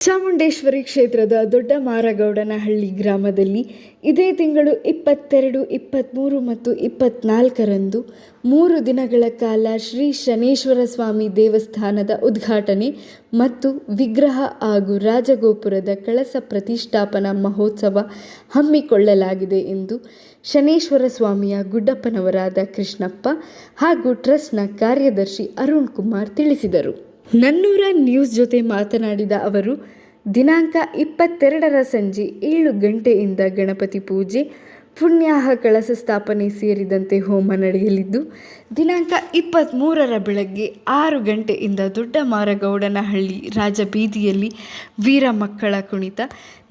ಚಾಮುಂಡೇಶ್ವರಿ ಕ್ಷೇತ್ರದ ದೊಡ್ಡ ಮಾರಗೌಡನಹಳ್ಳಿ ಗ್ರಾಮದಲ್ಲಿ ಇದೇ ತಿಂಗಳು ಇಪ್ಪತ್ತೆರಡು ಇಪ್ಪತ್ತ್ಮೂರು ಮತ್ತು ಇಪ್ಪತ್ತ್ನಾಲ್ಕರಂದು ಮೂರು ದಿನಗಳ ಕಾಲ ಶ್ರೀ ಶನೇಶ್ವರ ಸ್ವಾಮಿ ದೇವಸ್ಥಾನದ ಉದ್ಘಾಟನೆ ಮತ್ತು ವಿಗ್ರಹ ಹಾಗೂ ರಾಜಗೋಪುರದ ಕಳಸ ಪ್ರತಿಷ್ಠಾಪನಾ ಮಹೋತ್ಸವ ಹಮ್ಮಿಕೊಳ್ಳಲಾಗಿದೆ ಎಂದು ಶನೇಶ್ವರ ಸ್ವಾಮಿಯ ಗುಡ್ಡಪ್ಪನವರಾದ ಕೃಷ್ಣಪ್ಪ ಹಾಗೂ ಟ್ರಸ್ಟ್ನ ಕಾರ್ಯದರ್ಶಿ ಅರುಣ್ ಕುಮಾರ್ ತಿಳಿಸಿದರು. ನನ್ನೂರ ನ್ಯೂಸ್ ಜೊತೆ ಮಾತನಾಡಿದ ಅವರು, ದಿನಾಂಕ ಇಪ್ಪತ್ತೆರಡರ ಸಂಜೆ ಏಳು ಗಂಟೆಯಿಂದ ಗಣಪತಿ ಪೂಜೆ, ಪುಣ್ಯಾಹ ಕಳಸ ಸ್ಥಾಪನೆ ಸೇರಿದಂತೆ ಹೋಮ ನಡೆಯಲಿದ್ದು, ದಿನಾಂಕ ಇಪ್ಪತ್ತ್ಮೂರರ ಬೆಳಗ್ಗೆ ಆರು ಗಂಟೆಯಿಂದ ದೊಡ್ಡ ಮಾರಗೌಡನಹಳ್ಳಿ ರಾಜಬೀದಿಯಲ್ಲಿ ವೀರ ಮಕ್ಕಳ ಕುಣಿತ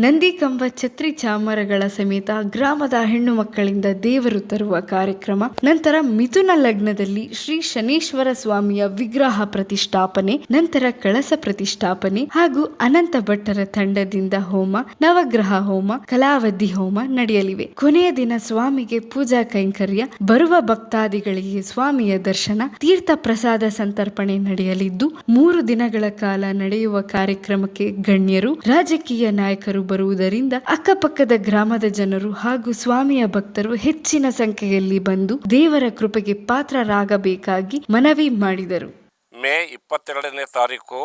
ನಂದಿಕಂಬ ಛತ್ರಿ ಚಾಮರಗಳ ಸಮೇತ ಗ್ರಾಮದ ಹೆಣ್ಣು ಮಕ್ಕಳಿಂದ ದೇವರು ತರುವ ಕಾರ್ಯಕ್ರಮ. ನಂತರ ಮಿಥುನ ಲಗ್ನದಲ್ಲಿ ಶ್ರೀ ಶನೇಶ್ವರ ಸ್ವಾಮಿಯ ವಿಗ್ರಹ ಪ್ರತಿಷ್ಠಾಪನೆ, ನಂತರ ಕಳಸ ಪ್ರತಿಷ್ಠಾಪನೆ ಹಾಗೂ ಅನಂತ ಭಟ್ಟರ ತಂಡದಿಂದ ಹೋಮ, ನವಗ್ರಹ ಹೋಮ, ಕಲಾವಧಿ ಹೋಮ ನಡೆಯಲಿವೆ. ಕೊನೆಯ ದಿನ ಸ್ವಾಮಿಗೆ ಪೂಜಾ ಕೈಂಕರ್ಯ, ಬರುವ ಭಕ್ತಾದಿಗಳಿಗೆ ಸ್ವಾಮಿಯ ದರ್ಶನ, ತೀರ್ಥ ಪ್ರಸಾದ ಸಂತರ್ಪಣೆ ನಡೆಯಲಿದ್ದು, ಮೂರು ದಿನಗಳ ಕಾಲ ನಡೆಯುವ ಕಾರ್ಯಕ್ರಮಕ್ಕೆ ಗಣ್ಯರು, ರಾಜಕೀಯ ನಾಯಕರು ಬರುವುದರಿಂದ ಅಕ್ಕಪಕ್ಕದ ಗ್ರಾಮದ ಜನರು ಹಾಗೂ ಸ್ವಾಮಿಯ ಭಕ್ತರು ಹೆಚ್ಚಿನ ಸಂಖ್ಯೆಯಲ್ಲಿ ಬಂದು ದೇವರ ಕೃಪೆಗೆ ಪಾತ್ರರಾಗಬೇಕಾಗಿ ಮನವಿ ಮಾಡಿದರು. ಮೇ ಇಪ್ಪತ್ತೆರಡನೇ ತಾರೀಕು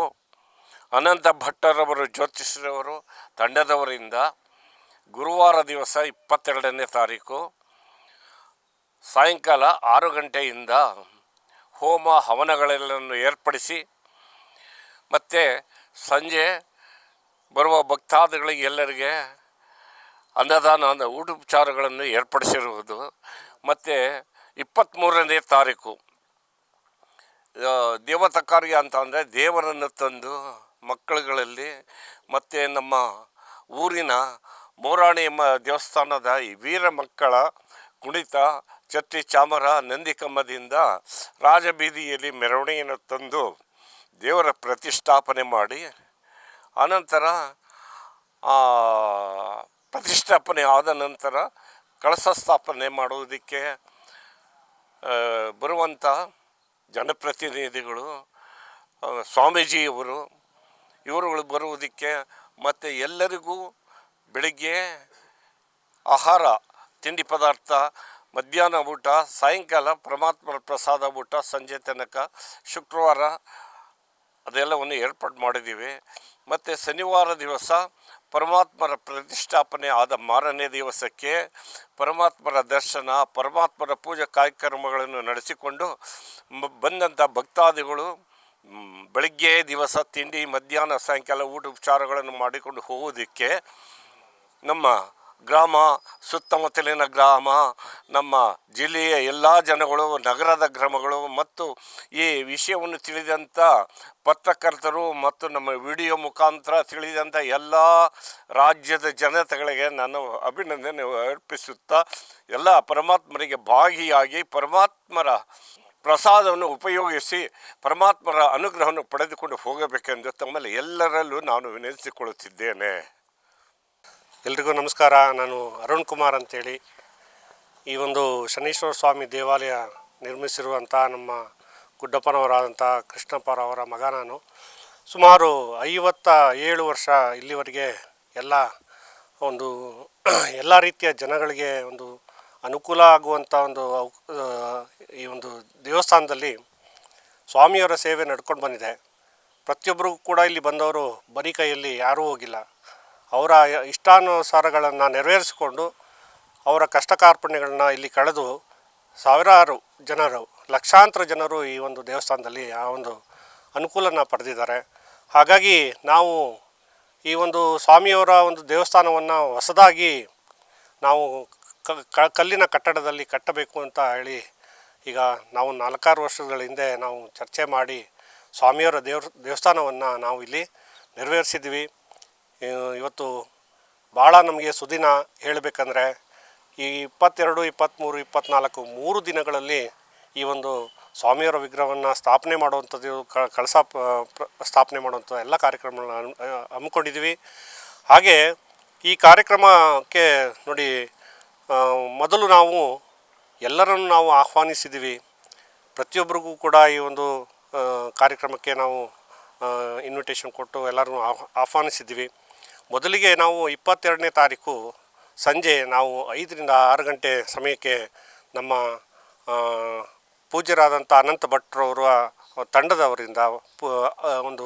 ಅನಂತ ಭಟ್ಟರವರು ಜ್ಯೋತಿಷ್ಯರವರು ತಂಡದವರಿಂದ ಗುರುವಾರ ದಿವಸ ಇಪ್ಪತ್ತೆರಡನೇ ತಾರೀಕು ಸಾಯಂಕಾಲ ಆರು ಗಂಟೆಯಿಂದ ಹೋಮ ಹವನಗಳೆಲ್ಲವನ್ನು ಏರ್ಪಡಿಸಿ ಮತ್ತು ಸಂಜೆ ಬರುವ ಭಕ್ತಾದಿಗಳಿಗೆ ಎಲ್ಲರಿಗೆ ಅನ್ನದಾನ ಅಂದ ಊಟೋಪಚಾರಗಳನ್ನು ಏರ್ಪಡಿಸಿರುವುದು. ಮತ್ತು ಇಪ್ಪತ್ತ್ಮೂರನೇ ತಾರೀಕು. ದೇವತಾ ಕಾರ್ಯ ಅಂತ ಅಂದರೆ ದೇವರನ್ನು ತಂದು ಮಕ್ಕಳುಗಳಲ್ಲಿ ಮತ್ತು ನಮ್ಮ ಊರಿನ ಮೋರಾಣಿ ಎಂಬ ದೇವಸ್ಥಾನದ ಈ ವೀರ ಮಕ್ಕಳ ಕುಣಿತ ಚಟ್ಟಿ ಚಾಮರ ನಂದಿಕಮ್ಮದಿಂದ ರಾಜಬೀದಿಯಲ್ಲಿ ಮೆರವಣಿಗೆಯನ್ನು ತಂದು ದೇವರ ಪ್ರತಿಷ್ಠಾಪನೆ ಮಾಡಿ ಆನಂತರ ಪ್ರತಿಷ್ಠಾಪನೆ ಆದ ನಂತರ ಕಳಸ ಸ್ಥಾಪನೆ ಮಾಡುವುದಕ್ಕೆ ಬರುವಂಥ ಜನಪ್ರತಿನಿಧಿಗಳು ಸ್ವಾಮೀಜಿಯವರು, ಇವರುಗಳು ಬರುವುದಕ್ಕೆ ಮತ್ತು ಎಲ್ಲರಿಗೂ ಬೆಳಿಗ್ಗೆ ಆಹಾರ, ತಿಂಡಿ ಪದಾರ್ಥ, ಮಧ್ಯಾಹ್ನ ಊಟ, ಸಾಯಂಕಾಲ ಪರಮಾತ್ಮರ ಪ್ರಸಾದ ಊಟ, ಸಂಜೆ ತನಕ ಶುಕ್ರವಾರ ಅದೆಲ್ಲವನ್ನು ಏರ್ಪಾಡು ಮಾಡಿದ್ದೀವಿ. ಮತ್ತು ಶನಿವಾರ ದಿವಸ ಪರಮಾತ್ಮರ ಪ್ರತಿಷ್ಠಾಪನೆ ಆದ ಮಾರನೇ ದಿವಸಕ್ಕೆ ಪರಮಾತ್ಮರ ದರ್ಶನ, ಪರಮಾತ್ಮರ ಪೂಜಾ ಕಾರ್ಯಕ್ರಮಗಳನ್ನು ನಡೆಸಿಕೊಂಡು ಬಂದಂಥ ಭಕ್ತಾದಿಗಳು ಬೆಳಗ್ಗೆ ದಿವಸ ತಿಂಡಿ, ಮಧ್ಯಾಹ್ನ ಸಾಯಂಕಾಲ ಊಟ ಉಪಚಾರಗಳನ್ನು ಮಾಡಿಕೊಂಡು ಹೋಗೋದಕ್ಕೆ ನಮ್ಮ ಗ್ರಾಮ, ಸುತ್ತಮುತ್ತಲಿನ ಗ್ರಾಮ, ನಮ್ಮ ಜಿಲ್ಲೆಯ ಎಲ್ಲ ಜನಗಳು, ನಗರದ ಗ್ರಾಮಗಳು ಮತ್ತು ಈ ವಿಷಯವನ್ನು ತಿಳಿದಂಥ ಪತ್ರಕರ್ತರು ಮತ್ತು ನಮ್ಮ ವಿಡಿಯೋ ಮುಖಾಂತರ ತಿಳಿದಂಥ ಎಲ್ಲ ರಾಜ್ಯದ ಜನತೆಗಳಿಗೆ ನಾನು ಅಭಿನಂದನೆ ಅರ್ಪಿಸುತ್ತಾ, ಎಲ್ಲ ಪರಮಾತ್ಮರಿಗೆ ಭಾಗಿಯಾಗಿ ಪರಮಾತ್ಮರ ಪ್ರಸಾದವನ್ನು ಉಪಯೋಗಿಸಿ, ಪರಮಾತ್ಮರ ಅನುಗ್ರಹವನ್ನು ಪಡೆದುಕೊಂಡು ಹೋಗಬೇಕೆಂದು ತಮ್ಮಲ್ಲಿ ಎಲ್ಲರಲ್ಲೂ ನಾನು ವಿನಂತಿಸಿಕೊಳ್ಳುತ್ತಿದ್ದೇನೆ. ಎಲ್ರಿಗೂ ನಮಸ್ಕಾರ. ನಾನು ಅರುಣ್ ಕುಮಾರ್ ಅಂತೇಳಿ. ಈ ಒಂದು ಶನೀಶ್ವರ ಸ್ವಾಮಿ ದೇವಾಲಯ ನಿರ್ಮಿಸಿರುವಂಥ ನಮ್ಮ ಗುಡ್ಡಪ್ಪನವರಾದಂಥ ಕೃಷ್ಣಪ್ಪರವರ ಮಗ ನಾನು. ಸುಮಾರು ಐವತ್ತ ಏಳು ವರ್ಷ ಇಲ್ಲಿವರೆಗೆ ಎಲ್ಲ ಒಂದು ಎಲ್ಲ ರೀತಿಯ ಜನಗಳಿಗೆ ಒಂದು ಅನುಕೂಲ ಆಗುವಂಥ ಒಂದು ಈ ಒಂದು ದೇವಸ್ಥಾನದಲ್ಲಿ ಸ್ವಾಮಿಯವರ ಸೇವೆ ನಡ್ಕೊಂಡು ಬಂದಿದೆ. ಪ್ರತಿಯೊಬ್ಬರಿಗೂ ಕೂಡ ಇಲ್ಲಿ ಬಂದವರು ಬರಿ ಕೈಯಲ್ಲಿ ಯಾರೂ ಹೋಗಿಲ್ಲ. ಅವರ ಇಷ್ಟಾನುಸಾರಗಳನ್ನು ನೆರವೇರಿಸಿಕೊಂಡು ಅವರ ಕಷ್ಟ ಕಾರ್ಪಣ್ಯಗಳನ್ನ ಇಲ್ಲಿ ಕಳೆದು ಸಾವಿರಾರು ಜನರು, ಲಕ್ಷಾಂತರ ಜನರು ಈ ಒಂದು ದೇವಸ್ಥಾನದಲ್ಲಿ ಆ ಒಂದು ಅನುಕೂಲನ ಪಡೆದಿದ್ದಾರೆ. ಹಾಗಾಗಿ ನಾವು ಈ ಒಂದು ಸ್ವಾಮಿಯವರ ಒಂದು ದೇವಸ್ಥಾನವನ್ನು ಹೊಸದಾಗಿ ನಾವು ಕಲ್ಲಿನ ಕಟ್ಟಡದಲ್ಲಿ ಕಟ್ಟಬೇಕು ಅಂತ ಹೇಳಿ ಈಗ ನಾವು ನಾಲ್ಕಾರು ವರ್ಷಗಳ ಹಿಂದೆ ನಾವು ಚರ್ಚೆ ಮಾಡಿ ಸ್ವಾಮಿಯವರ ದೇವ್ರ, ದೇವಸ್ಥಾನವನ್ನು ನಾವು ಇಲ್ಲಿ ನೆರವೇರಿಸಿದ್ವಿ ಇವತ್ತು ಭಾಳ ನಮಗೆ ಸುದಿನ ಹೇಳಬೇಕಂದ್ರೆ ಈ ಇಪ್ಪತ್ತೆರಡು ಇಪ್ಪತ್ತ್ಮೂರು ಇಪ್ಪತ್ತ್ನಾಲ್ಕು ಮೂರು ದಿನಗಳಲ್ಲಿ ಈ ಒಂದು ಸ್ವಾಮಿಯವರ ವಿಗ್ರಹವನ್ನು ಸ್ಥಾಪನೆ ಮಾಡುವಂಥದ್ದು ಕಳಸ ಸ್ಥಾಪನೆ ಮಾಡುವಂಥ ಎಲ್ಲ ಕಾರ್ಯಕ್ರಮಗಳನ್ನ ಹಮ್ಮಿಕೊಂಡಿದ್ದೀವಿ. ಹಾಗೆ ಈ ಕಾರ್ಯಕ್ರಮಕ್ಕೆ ನೋಡಿ ಮೊದಲು ನಾವು ಎಲ್ಲರನ್ನು ನಾವು ಆಹ್ವಾನಿಸಿದ್ದೀವಿ. ಪ್ರತಿಯೊಬ್ಬರಿಗೂ ಕೂಡ ಈ ಒಂದು ಕಾರ್ಯಕ್ರಮಕ್ಕೆ ನಾವು ಇನ್ವಿಟೇಷನ್ ಕೊಟ್ಟು ಎಲ್ಲರನ್ನು ಆಹ್ವಾನಿಸಿದ್ದೀವಿ. ಮೊದಲಿಗೆ ನಾವು ಇಪ್ಪತ್ತೆರಡನೇ ತಾರೀಕು ಸಂಜೆ ನಾವು ಐದರಿಂದ ಆರು ಗಂಟೆ ಸಮಯಕ್ಕೆ ನಮ್ಮ ಪೂಜ್ಯರಾದಂಥ ಅನಂತ ಭಟ್ರವರ ತಂಡದವರಿಂದ ಒಂದು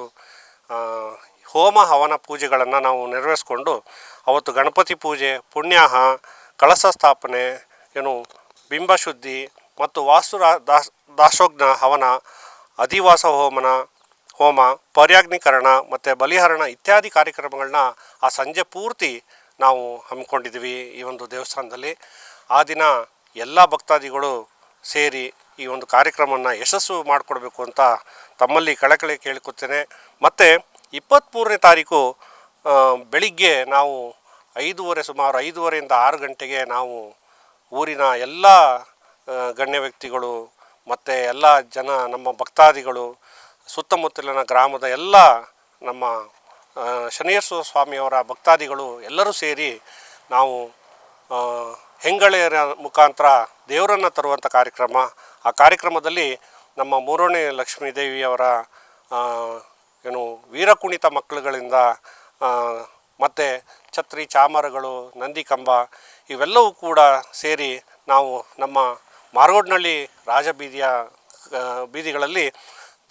ಹೋಮ ಹವನ ಪೂಜೆಗಳನ್ನು ನಾವು ನೆರವೇರಿಸ್ಕೊಂಡು ಅವತ್ತು ಗಣಪತಿ ಪೂಜೆ, ಪುಣ್ಯಾಹ, ಕಳಸ ಸ್ಥಾಪನೆ, ಏನು, ಬಿಂಬಶುದ್ಧಿ ಮತ್ತು ವಾಸ್ತು ದಾಸ್ ದಾಸೋಗ್ನ ಹವನ, ಅಧಿವಾಸ ಹೋಮನ ಹೋಮ, ಪರ್ಯಾಗ್ನೀಕರಣ ಮತ್ತು ಬಲಿಹರಣ ಇತ್ಯಾದಿ ಕಾರ್ಯಕ್ರಮಗಳನ್ನ ಆ ಸಂಜೆ ಪೂರ್ತಿ ನಾವು ಹಮ್ಮಿಕೊಂಡಿದ್ದೀವಿ ಈ ಒಂದು ದೇವಸ್ಥಾನದಲ್ಲಿ. ಆ ದಿನ ಎಲ್ಲ ಭಕ್ತಾದಿಗಳು ಸೇರಿ ಈ ಒಂದು ಕಾರ್ಯಕ್ರಮವನ್ನು ಯಶಸ್ಸು ಮಾಡಿಕೊಡ್ಬೇಕು ಅಂತ ತಮ್ಮಲ್ಲಿ ಕಳಕಳಿ ಕೇಳಿಕೊತೇನೆ. ಮತ್ತು ಇಪ್ಪತ್ತ್ಮೂರನೇ ತಾರೀಕು ಬೆಳಿಗ್ಗೆ ನಾವು ಐದೂವರೆ ಸುಮಾರು ಐದೂವರೆಯಿಂದ ಆರು ಗಂಟೆಗೆ ನಾವು ಊರಿನ ಎಲ್ಲ ಗಣ್ಯ ವ್ಯಕ್ತಿಗಳು ಮತ್ತು ಎಲ್ಲ ಜನ ನಮ್ಮ ಭಕ್ತಾದಿಗಳು ಸುತ್ತಮುತ್ತಲಿನ ಗ್ರಾಮದ ಎಲ್ಲ ನಮ್ಮ ಶನೇಶ್ವರ ಸ್ವಾಮಿಯವರ ಭಕ್ತಾದಿಗಳು ಎಲ್ಲರೂ ಸೇರಿ ನಾವು ಹೆಂಗಳೆಯರ ಮುಖಾಂತರ ದೇವರನ್ನು ತರುವಂಥ ಕಾರ್ಯಕ್ರಮ ಆ ಕಾರ್ಯಕ್ರಮದಲ್ಲಿ ನಮ್ಮ ಮೂರನೇ ಲಕ್ಷ್ಮೀ ದೇವಿಯವರ ಆ, ಏನು ವೀರಕುಣಿತ ಮಕ್ಕಳುಗಳಿಂದ ಮತ್ತು ಛತ್ರಿ ಚಾಮರಗಳು ನಂದಿಕಂಬ ಇವೆಲ್ಲವೂ ಕೂಡ ಸೇರಿ ನಾವು ನಮ್ಮ ಮಾರ್ಗೋಡ್ನಳ್ಳಿ ರಾಜಬೀದಿಯ ಬೀದಿಗಳಲ್ಲಿ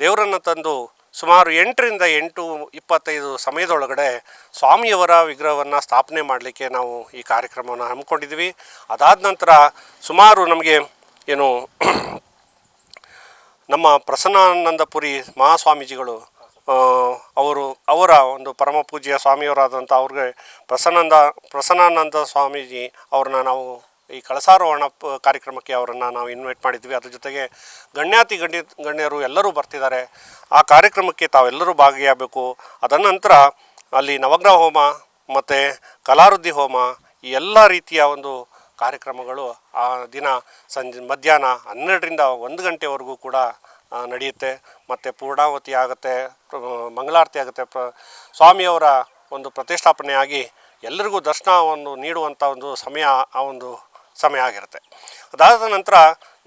ದೇವರನ್ನು ತಂದು ಸುಮಾರು ಎಂಟರಿಂದ ಎಂಟು ಇಪ್ಪತ್ತೈದು ಸಮಯದೊಳಗಡೆ ಸ್ವಾಮಿಯವರ ವಿಗ್ರಹವನ್ನು ಸ್ಥಾಪನೆ ಮಾಡಲಿಕ್ಕೆ ನಾವು ಈ ಕಾರ್ಯಕ್ರಮವನ್ನು ಹಮ್ಮಿಕೊಂಡಿದ್ವಿ ಅದಾದ ನಂತರ ಸುಮಾರು ನಮಗೆ ಏನು ನಮ್ಮ ಪ್ರಸನ್ನಾನಂದಪುರಿ ಮಹಾಸ್ವಾಮೀಜಿಗಳು ಅವರು, ಅವರ ಒಂದು ಪರಮ ಪೂಜ್ಯ ಸ್ವಾಮಿಯವರಾದಂಥ ಅವ್ರಿಗೆ ಪ್ರಸನ್ನಂದ, ಪ್ರಸನ್ನಾನಂದ ಸ್ವಾಮೀಜಿ ಅವ್ರನ್ನ ನಾವು ಈ ಕಳಸಾರೋಹಣ ಕಾರ್ಯಕ್ರಮಕ್ಕೆ ಅವರನ್ನು ನಾವು ಇನ್ವೈಟ್ ಮಾಡಿದ್ವಿ. ಅದ್ರ ಜೊತೆಗೆ ಗಣ್ಯಾತಿ ಗಣ್ಯ ಗಣ್ಯರು ಎಲ್ಲರೂ ಬರ್ತಿದ್ದಾರೆ. ಆ ಕಾರ್ಯಕ್ರಮಕ್ಕೆ ತಾವೆಲ್ಲರೂ ಭಾಗಿಯಾಗಬೇಕು. ಅದನಂತರ ಅಲ್ಲಿ ನವಗ್ರಹ ಹೋಮ ಮತ್ತು ಕಲಾರುದ್ದಿ ಹೋಮ ಈ ಎಲ್ಲ ರೀತಿಯ ಒಂದು ಕಾರ್ಯಕ್ರಮಗಳು ಆ ದಿನ ಸಂಜೆ, ಮಧ್ಯಾಹ್ನ ಹನ್ನೆರಡರಿಂದ ಒಂದು ಗಂಟೆವರೆಗೂ ಕೂಡ ನಡೆಯುತ್ತೆ. ಮತ್ತು ಪೂರ್ಣಾವತಿ ಆಗುತ್ತೆ ಮಂಗಳಾರತಿ ಆಗುತ್ತೆ. ಪ್ರ, ಸ್ವಾಮಿಯವರ ಒಂದು ಪ್ರತಿಷ್ಠಾಪನೆಯಾಗಿ ಎಲ್ಲರಿಗೂ ಎಲ್ಲರಿಗೂ ದರ್ಶನವನ್ನು ನೀಡುವಂಥ ಒಂದು ಸಮಯ ಆ ಒಂದು ಸಮಯ ಆಗಿರುತ್ತೆ. ಅದಾದ ನಂತರ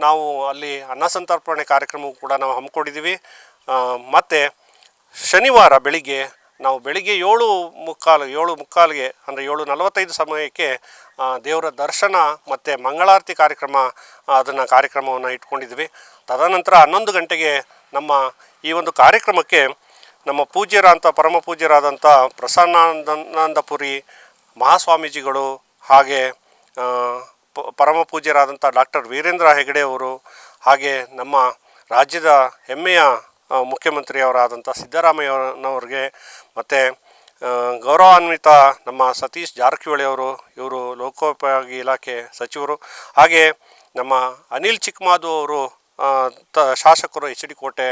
ನಾವು ಅಲ್ಲಿ ಅನ್ನ ಸಂತರ್ಪಣೆ ಕಾರ್ಯಕ್ರಮವೂ ಕೂಡ ನಾವು ಹಮ್ಮಿಕೊಂಡಿದ್ದೀವಿ. ಮತ್ತು ಶನಿವಾರ ಬೆಳಿಗ್ಗೆ ನಾವು ಬೆಳಿಗ್ಗೆ ಏಳು ಮುಕ್ಕಾಲು, ಏಳು ಮುಕ್ಕಾಲಿಗೆ ಅಂದರೆ ಏಳು ನಲವತ್ತೈದು ಸಮಯಕ್ಕೆ ದೇವರ ದರ್ಶನ ಮತ್ತು ಮಂಗಳಾರತಿ ಕಾರ್ಯಕ್ರಮ ಅದನ್ನು ಕಾರ್ಯಕ್ರಮವನ್ನು ಇಟ್ಕೊಂಡಿದ್ವಿ ತದನಂತರ ಹನ್ನೊಂದು ಗಂಟೆಗೆ ನಮ್ಮ ಈ ಒಂದು ಕಾರ್ಯಕ್ರಮಕ್ಕೆ ನಮ್ಮ ಪೂಜ್ಯರಾದಂಥ ಪರಮ ಪೂಜ್ಯರಾದಂಥ ಪ್ರಸನ್ನಾನಂದಪುರಿ ಮಹಾಸ್ವಾಮೀಜಿಗಳು ಹಾಗೆ ಪರಮ ಪೂಜ್ಯರಾದಂಥ ಡಾಕ್ಟರ್ ವೀರೇಂದ್ರ ಹೆಗಡೆ ಅವರು ಹಾಗೆ ನಮ್ಮ ರಾಜ್ಯದ ಹೆಮ್ಮೆಯ ಮುಖ್ಯಮಂತ್ರಿಯವರಾದಂಥ ಸಿದ್ದರಾಮಯ್ಯನವ್ರಿಗೆ ಮತ್ತು ಗೌರವಾನ್ವಿತ ನಮ್ಮ ಸತೀಶ್ ಜಾರಕಿಹೊಳಿ ಅವರು, ಇವರು ಲೋಕೋಪಯೋಗಿ ಇಲಾಖೆ ಸಚಿವರು ಹಾಗೆ ನಮ್ಮ ಅನಿಲ್ ಚಿಕ್ಕಮಾದು ಅವರು ತ, ಶಾಸಕರು ಎಚ್ ಡಿ ಕೋಟೆ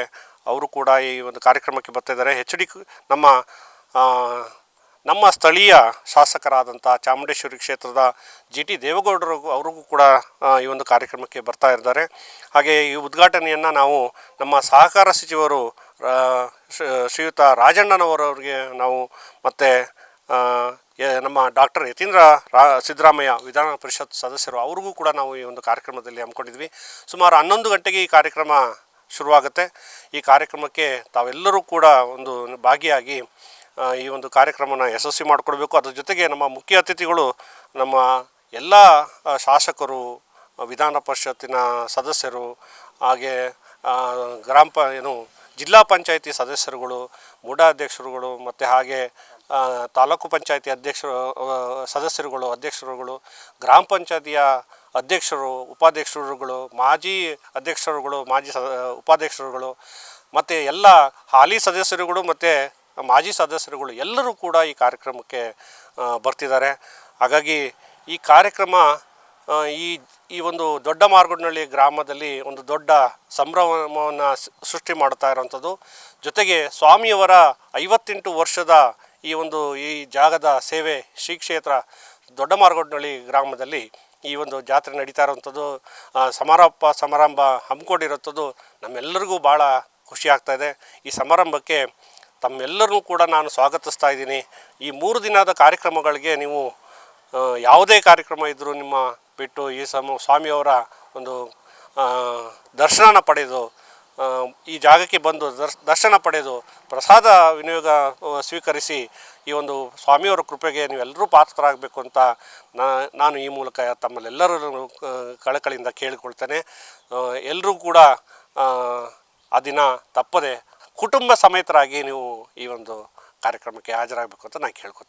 ಅವರು ಕೂಡ ಈ ಒಂದು ಕಾರ್ಯಕ್ರಮಕ್ಕೆ ಬರ್ತಾಯಿದ್ದಾರೆ ಎಚ್ ಡಿ ನಮ್ಮ ನಮ್ಮ ಸ್ಥಳೀಯ ಶಾಸಕರಾದಂಥ ಚಾಮುಂಡೇಶ್ವರಿ ಕ್ಷೇತ್ರದ ಜಿ ಟಿ ದೇವೇಗೌಡರು ಅವ್ರಿಗೂ ಕೂಡ ಈ ಒಂದು ಕಾರ್ಯಕ್ರಮಕ್ಕೆ ಬರ್ತಾ ಇದ್ದಾರೆ. ಹಾಗೆ ಈ ಉದ್ಘಾಟನೆಯನ್ನು ನಾವು ನಮ್ಮ ಸಹಕಾರ ಸಚಿವರು ಶ್ರೀಯುತ ರಾಜಣ್ಣನವರವ್ರಿಗೆ ನಾವು ಮತ್ತು ನಮ್ಮ ಡಾಕ್ಟರ್ ಯತೀಂದ್ರ ರಾ, ಸಿದ್ದರಾಮಯ್ಯ ವಿಧಾನ ಪರಿಷತ್ ಸದಸ್ಯರು ಅವ್ರಿಗೂ ಕೂಡ ನಾವು ಈ ಒಂದು ಕಾರ್ಯಕ್ರಮದಲ್ಲಿ ಹಮ್ಮಿಕೊಂಡಿದ್ವಿ. ಸುಮಾರು ಹನ್ನೊಂದು ಗಂಟೆಗೆ ಈ ಕಾರ್ಯಕ್ರಮ ಶುರುವಾಗುತ್ತೆ. ಈ ಕಾರ್ಯಕ್ರಮಕ್ಕೆ ತಾವೆಲ್ಲರೂ ಕೂಡ ಒಂದು ಭಾಗಿಯಾಗಿ ಈ ಒಂದು ಕಾರ್ಯಕ್ರಮನ ಯಶಸ್ವಿ ಮಾಡಿಕೊಡ್ಬೇಕು. ಅದ್ರ ಜೊತೆಗೆ ನಮ್ಮ ಮುಖ್ಯ ಅತಿಥಿಗಳು, ನಮ್ಮ ಎಲ್ಲ ಶಾಸಕರು, ವಿಧಾನ ಪರಿಷತ್ತಿನ ಸದಸ್ಯರು, ಹಾಗೆ ಗ್ರಾಮ ಪ, ಏನು, ಜಿಲ್ಲಾ ಪಂಚಾಯತಿ ಸದಸ್ಯರುಗಳು ಮೂಢಾಧ್ಯಕ್ಷರುಗಳು ಮತ್ತು ಹಾಗೆ ತಾಲೂಕು ಪಂಚಾಯತಿ ಅಧ್ಯಕ್ಷರು ಸದಸ್ಯರುಗಳು, ಅಧ್ಯಕ್ಷರುಗಳು, ಗ್ರಾಮ ಪಂಚಾಯತಿಯ ಅಧ್ಯಕ್ಷರು, ಉಪಾಧ್ಯಕ್ಷರುಗಳು, ಮಾಜಿ ಅಧ್ಯಕ್ಷರುಗಳು, ಮಾಜಿ ಸದ, ಉಪಾಧ್ಯಕ್ಷರುಗಳು, ಮತ್ತು ಎಲ್ಲ ಹಾಲಿ ಸದಸ್ಯರುಗಳು, ಮತ್ತು ಮಾಜಿ ಸದಸ್ಯರುಗಳು ಎಲ್ಲರೂ ಕೂಡ ಈ ಕಾರ್ಯಕ್ರಮಕ್ಕೆ ಬರ್ತಿದ್ದಾರೆ. ಹಾಗಾಗಿ ಈ ಕಾರ್ಯಕ್ರಮ ಈ ಈ ಒಂದು ದೊಡ್ಡ ಮಾರ್ಗೋಡ್ನಳ್ಳಿ ಗ್ರಾಮದಲ್ಲಿ ಒಂದು ದೊಡ್ಡ ಸಂಭ್ರಮವನ್ನು ಸೃಷ್ಟಿ ಮಾಡ್ತಾ ಇರೋವಂಥದ್ದು ಜೊತೆಗೆ ಸ್ವಾಮಿಯವರ ಐವತ್ತೆಂಟು ವರ್ಷದ ಈ ಒಂದು, ಈ ಜಾಗದ ಸೇವೆ ಶ್ರೀ ಕ್ಷೇತ್ರ ದೊಡ್ಡ ಮಾರ್ಗೋಡ್ನಳ್ಳಿ ಗ್ರಾಮದಲ್ಲಿ ಈ ಒಂದು ಜಾತ್ರೆ ನಡೀತಾ ಇರುವಂಥದ್ದು ಸಮಾರೋಪ, ಸಮಾರಂಭ ಹಮ್ಮಿಕೊಂಡಿರೋಂಥದ್ದು ನಮ್ಮೆಲ್ಲರಿಗೂ ಭಾಳ ಖುಷಿ ಇದೆ. ಈ ಸಮಾರಂಭಕ್ಕೆ ತಮ್ಮೆಲ್ಲರೂ ಕೂಡ ನಾನು ಸ್ವಾಗತಿಸ್ತಾ ಇದ್ದೀನಿ. ಈ ಮೂರು ದಿನದ ಕಾರ್ಯಕ್ರಮಗಳಿಗೆ ನೀವು ಯಾವುದೇ ಕಾರ್ಯಕ್ರಮ ಇದ್ದರೂ ನಿಮ್ಮ ಬಿಟ್ಟು ಈ ಸಮ ಸ್ವಾಮಿಯವರ ಒಂದು ದರ್ಶನ ಪಡೆದು ಈ ಜಾಗಕ್ಕೆ ಬಂದು ದರ್ಶ್, ದರ್ಶನ ಪಡೆದು ಪ್ರಸಾದ ವಿನಿಯೋಗ ಸ್ವೀಕರಿಸಿ ಈ ಒಂದು ಸ್ವಾಮಿಯವರ ಕೃಪೆಗೆ ನೀವೆಲ್ಲರೂ ಪಾತ್ರರಾಗಬೇಕು ಅಂತ ನಾನು ಈ ಮೂಲಕ ತಮ್ಮಲ್ಲೆಲ್ಲರೂ ಕಳಕಳಿಯಿಂದ ಕೇಳಿಕೊಳ್ತೇನೆ. ಎಲ್ಲರೂ ಕೂಡ ಆ ದಿನ ತಪ್ಪದೆ ಕುಟುಂಬ ಸಮೇತರಾಗಿ ನೀವು ಈ ಒಂದು ಕಾರ್ಯಕ್ರಮಕ್ಕೆ ಹಾಜರಾಗಬೇಕು ಅಂತ ನಾನು ಕೇಳ್ಕೊತೀನಿ.